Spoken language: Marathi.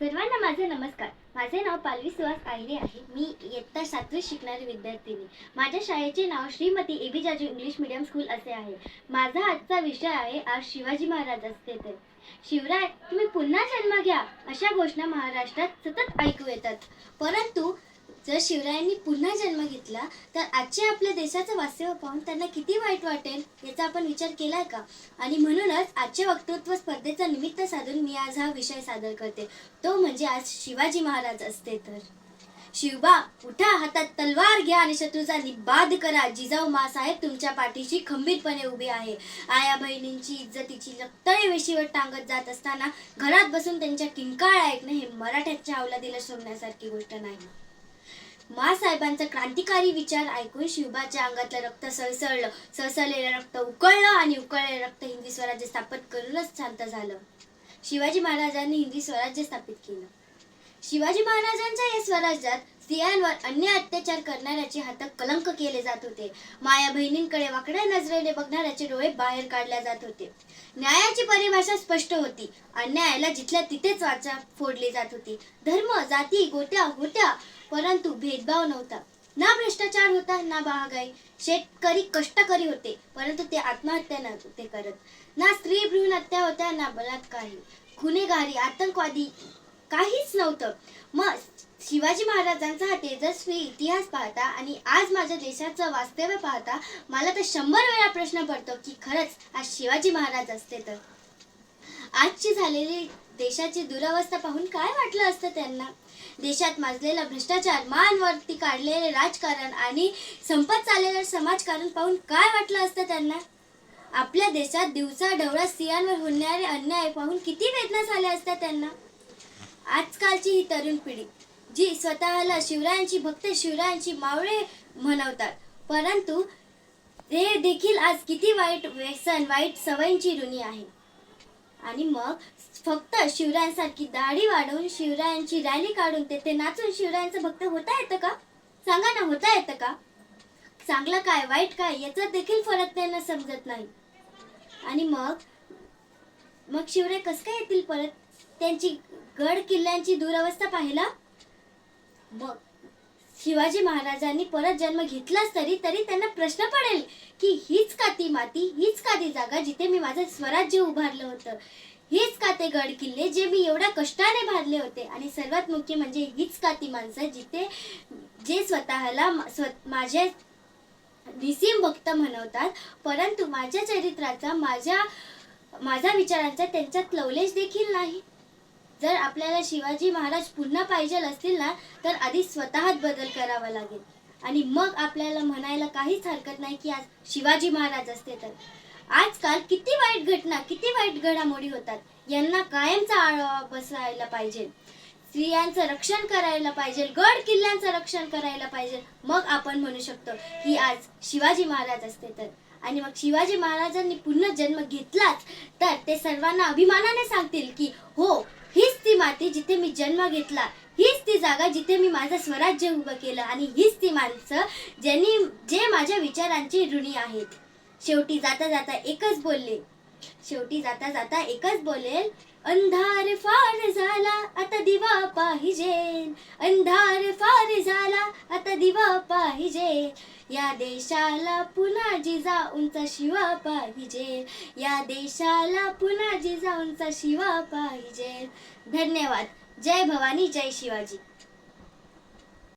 सर्वांना माझे नमस्कार. माझे नाव पालवी सुहास आहिरे आहे. मी इयत्ता सातवीत शिकणारी विद्यार्थिनी. माझ्या शाळेचे नाव Shrimati A B Jaju English medium school असे आहे. माझा आजचा विषय आहे आज शिवाजी महाराज असते तर शिवराय तुम्ही पुन्हा जन्म घ्या. अशा घोषणा महाराष्ट्रात सतत ऐकू येतात. परंतु जर शिवरायांनी पुन्हा जन्म घेतला तर आजच्या आपल्या देशाचं वास्तव्य पाहून त्यांना किती वाईट वाटेल याचा आपण विचार केलाय का? आणि म्हणूनच आजच्या वक्तृत्व स्पर्धेचा निमित्त साधून मी आज हा विषय सादर करते. तो म्हणजे आज शिवाजी महाराज असते तर. शिवबा उठा हातात तलवार घ्या आणि शत्रूचा निबाद करा. जिजाऊ मासाहेब तुमच्या पाठीशी खंबीरपणे उभे आहे. आया बहिणींची इज्जतीची लक्तळे वेशीवर टांगत जात असताना घरात बसून त्यांच्या किंकाळ ऐकणं हे मराठ्याच्या अवलादीला सोडण्यासारखी गोष्ट नाही. मासाहेबांचा क्रांतिकारी विचार ऐकून शिवबाच्या अंगातलं रक्त सळसळलं. सळसळलेलं रक्त उकळलं आणि उकळलेलं रक्त हिंदी स्वराज्य स्थापित करूनच शांत झालं. शिवाजी महाराजांनी हिंदी स्वराज्य स्थापित केलं. शिवाजी महाराजांच्या या स्वराज्यात स्त्रियांवर अन्य अत्याचार करणाऱ्याचे हात कलंक केले जात होते. माया बहिणींकडे वाकड्या नजरेने बघणाऱ्याचे डोळे बाहेर काढल्या जात होते. न्यायाची परिभाषा स्पष्ट होती. अन्यायाला जिथल्या तिथेच वाचा फोडली जात होती. धर्म जाती गोट्या होत्या परंतु भेदभाव नव्हता. ना भ्रष्टाचार होता ना महागाई. शेतकरी कष्टकरी होते परंतु ते आत्महत्या नव्हते करत. ना स्त्री भ्रूण हत्या होत्या ना बलात्कारी. गुन्हेगारी आतंकवादी काहीच नव्हतं. मग शिवाजी महाराजांचा हा तेजस्वी इतिहास पाहता आणि आज माझ्या देशाचं वास्तव्य पाहता मला तर शंभर वेळा प्रश्न पडतो की खरंच आज शिवाजी महाराज असते तर. आजची झालेली देशाची दुरावस्था पाहून काय वाटलं असतं त्यांना? देशात माजलेला भ्रष्टाचार मानवरती काढलेले राजकारण आणि संपत चाललेलं समाजकारण पाहून काय वाटलं असतं त्यांना? आपल्या देशात दिवसा ढवळा स्त्रियांवर होणारे अन्याय पाहून किती वेदना झाल्या असत्या त्यांना? आजकालची ही तरुण पिढी जी स्वतःला शिवरायांची भक्त शिवरायांची मावळे म्हणवतात परंतु ते देखील आज किती वाईट व्यसन वाईट सवयींची ऋणी आहे. आणि मग फक्त शिवरायांसारखी दाढी वाढवून शिवरायांची रॅली काढून तेथे नाचून शिवरायांचं भक्त होता येतं का? सांगा ना होता येतं का? चांगलं काय वाईट काय याचा देखील फरक त्यांना समजत नाही. आणि मग मग शिवराय कसं काय येतील परत? त्यांची गड किल्ल्यांची दुरवस्था पाहिला? मग शिवाजी महाराजांनी परत जन्म घेतलाच तरी तरी त्यांना प्रश्न पडेल की हीच का ती माती हीच का ती जागा जिथे मी माझं स्वराज्य उभारलं होतं? हीच का ते गड किल्ले जे मी एवढ्या कष्टाने बांधले होते? आणि सर्वात मुख्य म्हणजे हीच का ती माणसं जिथे जे स्वतःला स्व- माझे निसीम भक्त म्हणवतात परंतु माझ्या चरित्राचा माझ्या माझ्या विचारांचा त्यांच्यात लवलेश देखील नाही. जर आपल्याला शिवाजी महाराज पुन्हा पाहिजे असतील ना तर आधी स्वतःच बदल करावा लागेल. आणि मग आपल्याला म्हणायला काहीच हरकत नाही की आज शिवाजी महाराज असते तर. आजकाल किती वाईट घटना किती वाईट घडामोडी होतात. यांना कायमचा आळावा बसायला पाहिजे. स्त्रियांचं रक्षण करायला पाहिजे गड किल्ल्यांचं रक्षण करायला पाहिजे. मग आपण म्हणू शकतो की आज शिवाजी महाराज असते तर. आणि मग शिवाजी महाराजांनी पुन्हा जन्म घेतलाच तर ते सर्वांना अभिमानाने सांगतील की हो ती माती जिथे मी जन्म घेतला हीच ती जागा जिथे मी माझं स्वराज्य उभं केलं आणि हीच ती माणसं ज्यांनी जे माझ्या विचारांची ऋणी आहेत. शेवटी जाता जाता एकच बोलले. शेवटी जाता जाता एकच बोलेल अंधार फार झाला आता दिवा पाहिजे. अंधार फार झाला आता दिवा पाहिजे. या देशाला पुन्हा जिजा उंचा शिवा पाहिजे. या देशाला पुन्हा जिजा उंचा शिवा पाहिजे. धन्यवाद. जय भवानी जय शिवाजी.